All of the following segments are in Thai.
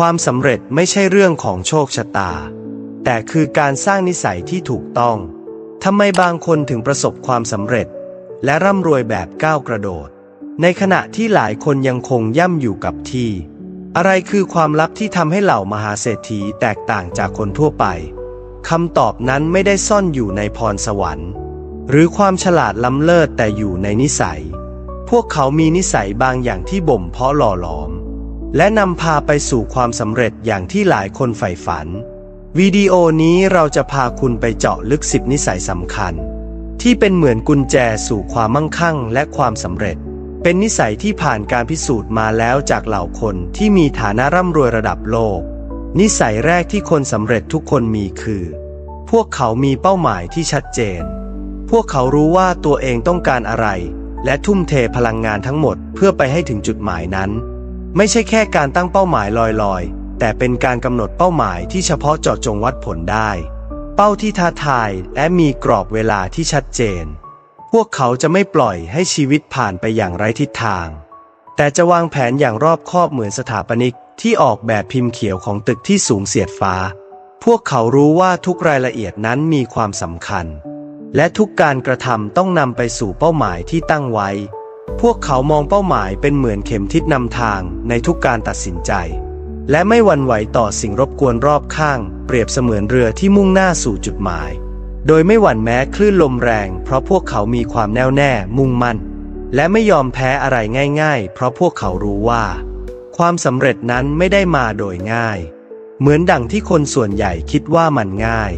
ความสำเร็จไม่ใช่เรื่องของโชคชะตา แต่คือการสร้างนิสัยที่ถูกต้องทำไมบางคนถึงประสบความสำเร็จ และร่ำรวยแบบก้าวกระโดด ในขณะที่หลายคนยังคงย่ำอยู่กับที่ อะไรคือความลับที่ทำให้เหล่ามหาเศรษฐีแตกต่างจากคนทั่วไปคำตอบนั้นไม่ได้ซ่อนอยู่ในพรสวรรค์ หรือความฉลาดล้ำเลิศแต่อยู่ในนิสัย พวกเขามีนิสัยบางอย่างที่บ่มเพาะหล่อหลอม และนำพาไปสู่ความสำเร็จอย่างที่หลายคนใฝ่ฝัน วิดีโอนี้เราจะพาคุณไปเจาะลึกสิบนิสัยสำคัญ ที่เป็นเหมือนกุญแจสู่ความมั่งคั่งและความสำเร็จ เป็นนิสัยที่ผ่านการพิสูจน์มาแล้วจากเหล่าคนที่มีฐานะร่ำรวยระดับโลก นิสัยแรกที่คนสำเร็จทุกคนมีคือ พวกเขามีเป้าหมายที่ชัดเจน พวกเขารู้ว่าตัวเองต้องการอะไร และทุ่มเทพลังงานทั้งหมดเพื่อไปให้ถึงจุดหมายนั้น ไม่ใช่แค่การตั้งเป้าหมายลอยๆ แต่เป็นการกำหนดเป้าหมายที่เฉพาะเจาะจงวัดผลได้ เป้าที่ท้าทายและมีกรอบเวลาที่ชัดเจน พวกเขาจะไม่ปล่อยให้ชีวิตผ่านไปอย่างไร้ทิศทาง แต่จะวางแผนอย่างรอบคอบเหมือนสถาปนิกที่ออกแบบพิมพ์เขียวของตึกที่สูงเสียดฟ้า พวกเขารู้ว่าทุกรายละเอียดนั้นมีความสำคัญ และทุกการกระทำต้องนำไปสู่เป้าหมายที่ตั้งไว้ พวกเขามองเป้าหมายเป็นเหมือนเข็มทิศนำทางในทุกการตัดสินใจ และไม่หวั่นไหวต่อสิ่งรบกวนรอบข้าง เปรียบเสมือนเรือที่มุ่งหน้าสู่จุดหมาย โดยไม่หวั่นแม้คลื่นลมแรง เพราะพวกเขามีความแน่วแน่มุ่งมั่น และไม่ยอมแพ้อะไรง่าย ๆ เพราะพวกเขารู้ว่า ความสำเร็จนั้นไม่ได้มาโดยง่าย เหมือนดังที่คนส่วนใหญ่คิดว่ามันง่าย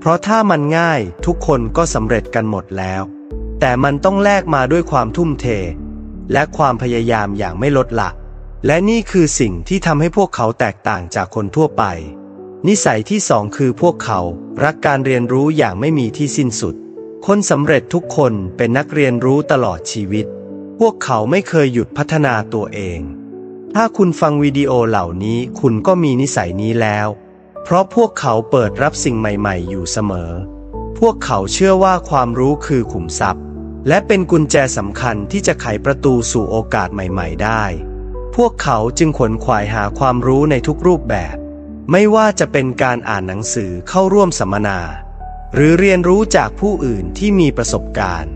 เพราะถ้ามันง่ายทุกคนก็สำเร็จกันหมดแล้ว แต่มันต้องแลกมาด้วยความทุ่มเท และความพยายามอย่างไม่ลดละและนี่คือสิ่งที่ทำให้พวกเขาแตกต่างจากคนทั่วไป นิสัยที่สองคือพวกเขารักการเรียนรู้อย่างไม่มีที่สิ้นสุด คนสำเร็จทุกคนเป็นนักเรียนรู้ตลอดชีวิต พวกเขาไม่เคยหยุดพัฒนาตัวเอง ถ้าคุณฟังวิดีโอเหล่านี้คุณก็มีนิสัยนี้แล้ว เพราะพวกเขาเปิดรับสิ่งใหม่ ๆ อยู่เสมอ พวกเขาเชื่อว่าความรู้คือขุมทรัพย์ และเป็นกุญแจสำคัญที่จะไขประตูสู่โอกาสใหม่ ๆ ได้ พวกเขาจึงขวนขวายหาความรู้ในทุกรูปแบบ ไม่ว่าจะเป็นการอ่านหนังสือเข้าร่วมสัมมนา หรือเรียนรู้จากผู้อื่นที่มีประสบการณ์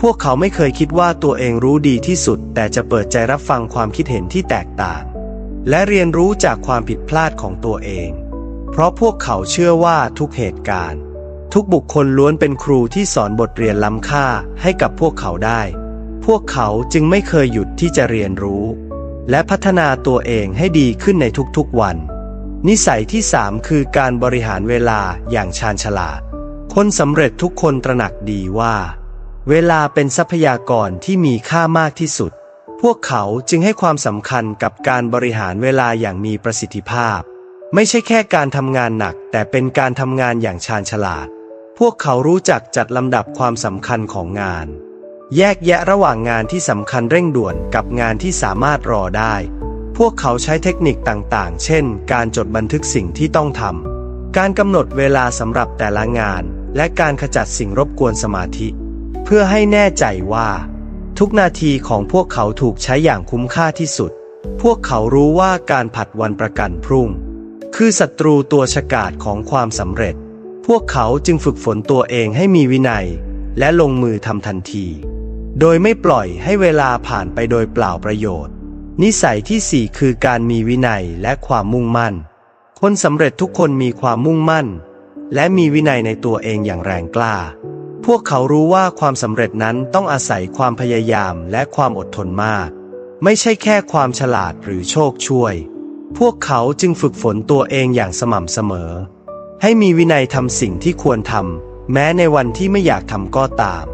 พวกเขาไม่เคยคิดว่าตัวเองรู้ดีที่สุด แต่จะเปิดใจรับฟังความคิดเห็นที่แตกต่าง และเรียนรู้จากความผิดพลาดของตัวเอง เพราะพวกเขาเชื่อว่าทุกเหตุการณ์ ทุกบุคคลล้วนเป็นครูที่สอนบทเรียนล้ำค่าให้กับพวกเขาได้ พวกเขาจึงไม่เคยหยุดที่จะเรียนรู้ และพัฒนาตัวเองให้ดีขึ้นในทุกๆวัน นิสัยที่สามคือการบริหารเวลาอย่างชาญฉลาด คนสำเร็จทุกคนตระหนักดีว่า เวลาเป็นทรัพยากรที่มีค่ามากที่สุด พวกเขาจึงให้ความสำคัญกับการบริหารเวลาอย่างมีประสิทธิภาพ ไม่ใช่แค่การทำงานหนัก แต่เป็นการทำงานอย่างชาญฉลาด พวกเขารู้จักจัดลำดับความสำคัญของงาน แยกแยะระหว่างงานที่สำคัญเร่งด่วนกับงานที่สามารถรอได้ พวกเขาใช้เทคนิคต่างๆ เช่น การจดบันทึกสิ่งที่ต้องทำ การกำหนดเวลาสำหรับแต่ละงาน และการขจัดสิ่งรบกวนสมาธิ เพื่อให้แน่ใจว่า ทุกนาทีของพวกเขาถูกใช้อย่างคุ้มค่าที่สุด พวกเขารู้ว่าการผัดวันประกันพรุ่ง คือศัตรูตัวฉกาจของความสำเร็จ พวกเขาจึงฝึกฝนตัวเองให้มีวินัย และลงมือทำทันที โดยไม่ปล่อยให้เวลาผ่านไปโดยเปล่าประโยชน์ นิสัยที่สี่คือการมีวินัยและความมุ่งมั่น คนสำเร็จทุกคนมีความมุ่งมั่น และมีวินัยในตัวเองอย่างแรงกล้า พวกเขารู้ว่าความสำเร็จนั้นต้องอาศัยความพยายามและความอดทนมาก ไม่ใช่แค่ความฉลาดหรือโชคช่วย พวกเขาจึงฝึกฝนตัวเองอย่างสม่ำเสมอ ให้มีวินัยทำสิ่งที่ควรทำแม้ในวันที่ไม่อยากทำก็ตาม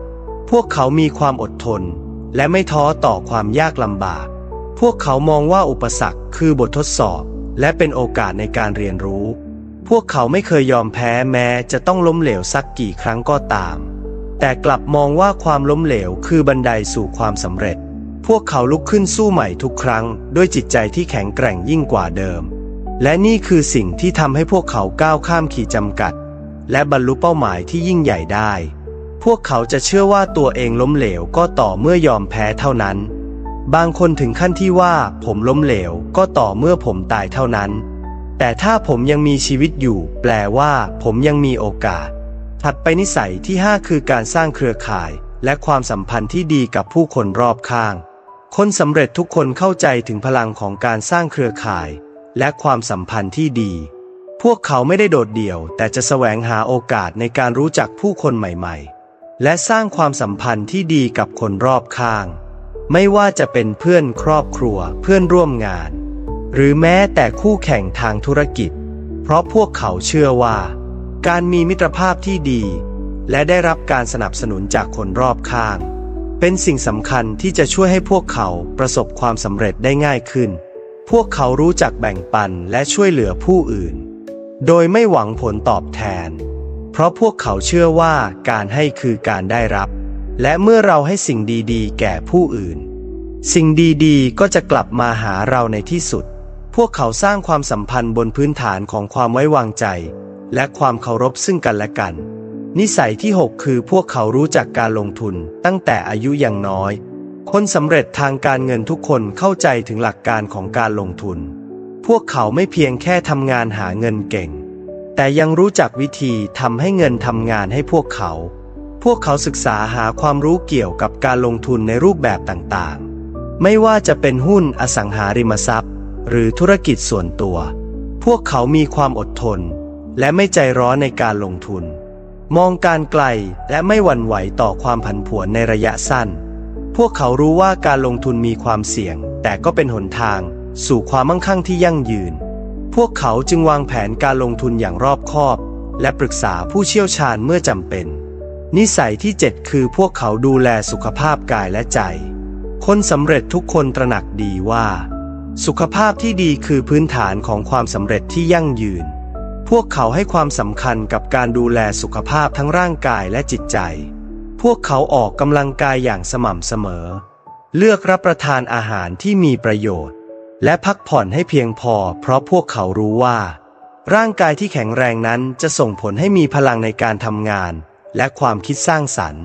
พวกเขามีความอดทน และไม่ท้อต่อความยากลำบาก พวกเขามองว่าอุปสรรคคือบททดสอบ และเป็นโอกาสในการเรียนรู้ พวกเขาไม่เคยยอมแพ้แม้จะต้องล้มเหลวสักกี่ครั้งก็ตาม แต่กลับมองว่าความล้มเหลวคือบันไดสู่ความสำเร็จ พวกเขาลุกขึ้นสู้ใหม่ทุกครั้ง ด้วยจิตใจที่แข็งแกร่งยิ่งกว่าเดิม และนี่คือสิ่งที่ทำให้พวกเขาก้าวข้ามขีดจำกัด และบรรลุเป้าหมายที่ยิ่งใหญ่ได้ พวกเขาจะเชื่อว่าตัวเองล้มเหลวก็ต่อเมื่อยอมแพ้เท่านั้น บางคนถึงขั้นที่ว่าผมล้มเหลวก็ต่อเมื่อผมตายเท่านั้น แต่ถ้าผมยังมีชีวิตอยู่ แปลว่าผมยังมีโอกาส ถัดไปนิสัยที่ 5 คือการสร้างเครือข่าย และความสัมพันธ์ที่ดีกับผู้คนรอบข้าง คนสำเร็จทุกคนเข้าใจถึงพลังของการสร้างเครือข่าย และความสัมพันธ์ที่ดี พวกเขาไม่ได้โดดเดี่ยว แต่จะแสวงหาโอกาสในการรู้จักผู้คนใหม่ๆ และสร้างความสัมพันธ์ที่ดีกับคนรอบข้าง ไม่ว่าจะเป็นเพื่อนครอบครัวเพื่อนร่วมงาน หรือแม้แต่คู่แข่งทางธุรกิจ เพราะพวกเขาเชื่อว่า การมีมิตรภาพที่ดี และได้รับการสนับสนุนจากคนรอบข้าง เป็นสิ่งสำคัญที่จะช่วยให้พวกเขาประสบความสำเร็จได้ง่ายขึ้น พวกเขารู้จักแบ่งปันและช่วยเหลือผู้อื่น โดยไม่หวังผลตอบแทน เพราะพวกเขาเชื่อว่าการให้คือการได้รับ และเมื่อเราให้สิ่งดีๆ แก่ผู้อื่น สิ่งดีๆ ก็จะกลับมาหาเราในที่สุด พวกเขาสร้างความสัมพันธ์บนพื้นฐานของความไว้วางใจ และความเคารพซึ่งกันและกัน นิสัยที่ 6 คือพวกเขารู้จักการลงทุนตั้งแต่อายุยังน้อย คนสำเร็จทางการเงินทุกคนเข้าใจถึงหลักการของการลงทุน พวกเขาไม่เพียงแค่ทำงานหาเงินเก่ง แต่ยังรู้จักวิธีทำให้เงินทำงานให้พวกเขา พวกเขาศึกษาหาความรู้เกี่ยวกับการลงทุนในรูปแบบต่างๆ ไม่ว่าจะเป็นหุ้นอสังหาริมทรัพย์ หรือธุรกิจส่วนตัว พวกเขามีความอดทน และไม่ใจร้อนในการลงทุน มองการไกลและไม่หวั่นไหวต่อความผันผวนในระยะสั้น พวกเขารู้ว่าการลงทุนมีความเสี่ยง แต่ก็เป็นหนทาง สู่ความมั่งคั่งที่ยั่งยืน พวกเขาจึงวางแผนการลงทุนอย่างรอบคอบ และปรึกษาผู้เชี่ยวชาญเมื่อจำเป็น นิสัยที่ 7 คือพวกเขาดูแลสุขภาพกายและใจ คนสำเร็จทุกคนตระหนักดีว่า สุขภาพที่ดีคือพื้นฐานของความสำเร็จที่ยั่งยืน พวกเขาให้ความสำคัญกับการดูแลสุขภาพทั้งร่างกายและจิตใจ พวกเขาออกกำลังกายอย่างสม่ำเสมอ เลือกรับประทานอาหารที่มีประโยชน์ และพักผ่อนให้เพียงพอ เพราะพวกเขารู้ว่า ร่างกายที่แข็งแรงนั้นจะส่งผลให้มีพลังในการทำงาน และความคิดสร้างสรรค์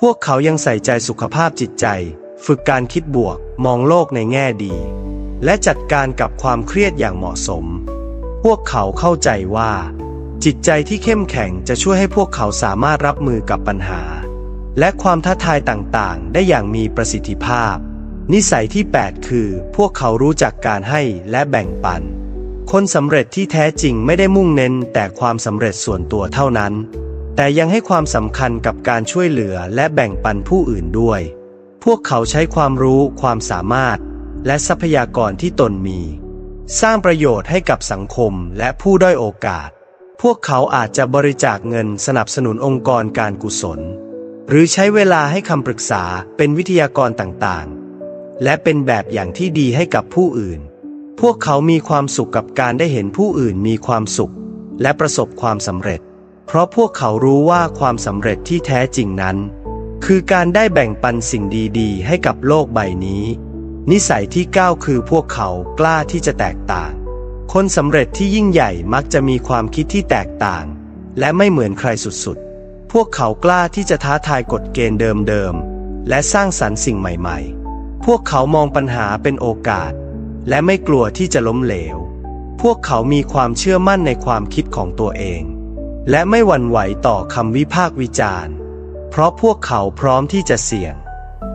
พวกเขายังใส่ใจสุขภาพจิตใจ ฝึกการคิดบวก มองโลกในแง่ดี และจัดการกับความเครียดอย่างเหมาะสม พวกเขาเข้าใจว่า จิตใจที่เข้มแข็งจะช่วยให้พวกเขาสามารถรับมือกับปัญหา และความท้าทายต่างๆ ได้อย่างมีประสิทธิภาพ นิสัยที่ 8 คือ พวกเขารู้จักการให้และแบ่งปัน คนสำเร็จที่แท้จริงไม่ได้มุ่งเน้นแต่ความสำเร็จส่วนตัวเท่านั้น แต่ยังให้ความสำคัญกับการช่วยเหลือและแบ่งปันผู้อื่นด้วย พวกเขาใช้ความรู้ความสามารถ และทรัพยากรที่ตนมี สร้างประโยชน์ให้กับสังคมและผู้ด้อยโอกาส พวกเขาอาจจะบริจาคเงินสนับสนุนองค์กรการกุศล หรือใช้เวลาให้คำปรึกษาเป็นวิทยากรต่างๆ และเป็นแบบอย่างที่ดีให้กับผู้อื่น พวกเขามีความสุขกับการได้เห็นผู้อื่นมีความสุข และประสบความสำเร็จ เพราะพวกเขารู้ว่าความสำเร็จที่แท้จริงนั้น คือการได้แบ่งปันสิ่งดีๆ ให้กับโลกใบนี้ นิสัยที่9คือพวกเขากล้าที่จะแตกต่าง คนสำเร็จที่ยิ่งใหญ่มักจะมีความคิดที่แตกต่าง และไม่เหมือนใครสุดๆ พวกเขากล้าที่จะท้าทายกฎเกณฑ์เดิมๆ และสร้างสรรค์สิ่งใหม่ๆ พวกเขามองปัญหาเป็นโอกาส และไม่กลัวที่จะล้มเหลว พวกเขามีความเชื่อมั่นในความคิดของตัวเอง และไม่หวั่นไหวต่อคำวิพากษ์วิจารณ์ เพราะพวกเขาพร้อมที่จะเสี่ยง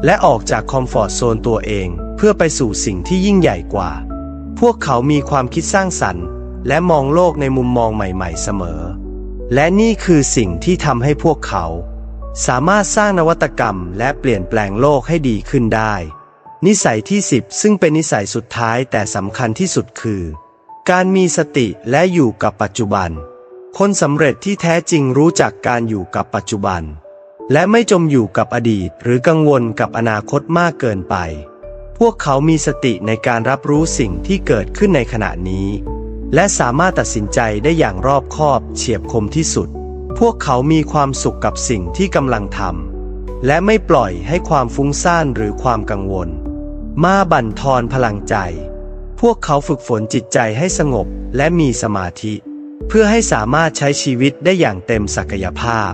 และออกจากคอมฟอร์ทโซนตัวเองเพื่อไปสู่สิ่งที่ยิ่งใหญ่กว่า พวกเขามีความคิดสร้างสรรค์ และมองโลกในมุมมองใหม่ ๆ เสมอ และนี่คือสิ่งที่ทำให้พวกเขา สามารถสร้างนวัตกรรมและเปลี่ยนแปลงโลกให้ดีขึ้นได้ นิสัยที่ 10 ซึ่งเป็นนิสัยสุดท้ายแต่สำคัญที่สุดคือ การมีสติและอยู่กับปัจจุบัน คนสำเร็จที่แท้จริงรู้จักการอยู่กับปัจจุบัน และไม่จมอยู่กับอดีตหรือกังวลกับอนาคตมากเกินไป พวกเขามีสติในการรับรู้สิ่งที่เกิดขึ้นในขณะนี้ และสามารถตัดสินใจได้อย่างรอบคอบเฉียบคมที่สุด พวกเขามีความสุขกับสิ่งที่กำลังทำและไม่ปล่อยให้ความฟุ้งซ่านหรือความกังวล มาบั่นทอนพลังใจ พวกเขาฝึกฝนจิตใจให้สงบและมีสมาธิ เพื่อให้สามารถใช้ชีวิตได้อย่างเต็มศักยภาพ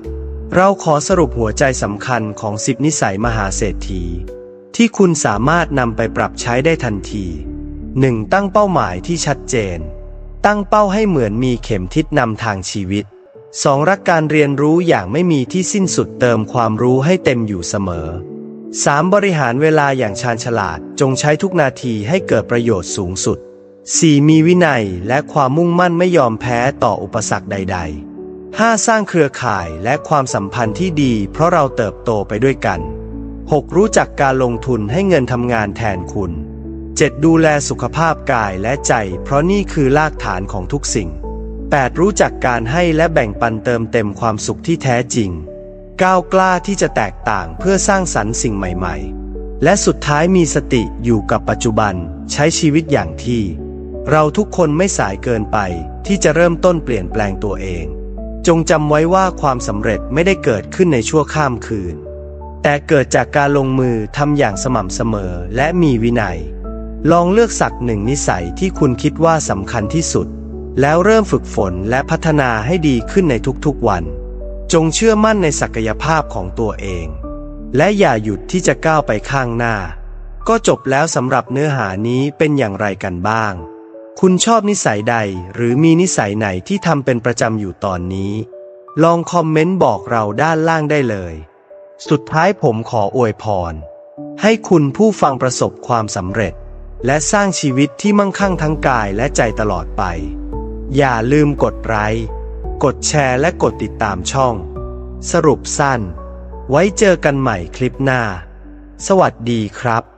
เราขอสรุปหัวใจสำคัญของสิบนิสัยมหาเศรษฐี ที่คุณสามารถนำไปปรับใช้ได้ทันที 1. ตั้งเป้าหมายที่ชัดเจน ตั้งเป้าให้เหมือนมีเข็มทิศนำทางชีวิต 2. รักการเรียนรู้อย่างไม่มีที่สิ้นสุดเติมความรู้ให้เต็มอยู่เสมอ 3. บริหารเวลาอย่างชาญฉลาดจงใช้ทุกนาทีให้เกิดประโยชน์สูงสุด 4. มีวินัยและความมุ่งมั่นไม่ยอมแพ้ต่ออุปสรรคใด ๆ 5. สร้างเครือข่ายและความสัมพันธ์ที่ดี เพราะเราเติบโตไปด้วยกัน 6. รู้จักการลงทุนให้เงินทำงานแทนคุณ 7. ดูแลสุขภาพกายและใจ เพราะนี่คือรากฐานของทุกสิ่ง 8. รู้จักการให้และแบ่งปันเติมเต็มความสุขที่แท้จริง 9. กล้าที่จะแตกต่างเพื่อสร้างสรรค์สิ่งใหม่ ๆ และสุดท้ายมีสติอยู่กับปัจจุบัน ใช้ชีวิตอย่างที่ เราทุกคนไม่สายเกินไป ที่จะเริ่มต้นเปลี่ยนแปลงตัวเอง จงจำไว้ว่าความสำเร็จไม่ได้เกิดขึ้นในชั่วข้ามคืน แต่เกิดจากการลงมือทำอย่างสม่ำเสมอและมีวินัย ลองเลือกสักหนึ่งนิสัยที่คุณคิดว่าสำคัญที่สุด แล้วเริ่มฝึกฝนและพัฒนาให้ดีขึ้นในทุกๆวัน จงเชื่อมั่นในศักยภาพของตัวเอง และอย่าหยุดที่จะก้าวไปข้างหน้า ก็จบแล้วสำหรับเนื้อหานี้เป็นอย่างไรกันบ้าง คุณชอบนิสัยใดหรือมีนิสัยไหนที่ทำเป็นประจำอยู่ตอนนี้ ลองคอมเมนต์บอกเราด้านล่างได้เลย สุดท้ายผมขออวยพร ให้คุณผู้ฟังประสบความสำเร็จ และสร้างชีวิตที่มั่งคั่งทั้งกายและใจตลอดไป อย่าลืมกดไลค์กดแชร์และกดติดตามช่อง สรุปสั้น ไว้เจอกันใหม่คลิปหน้า สวัสดีครับ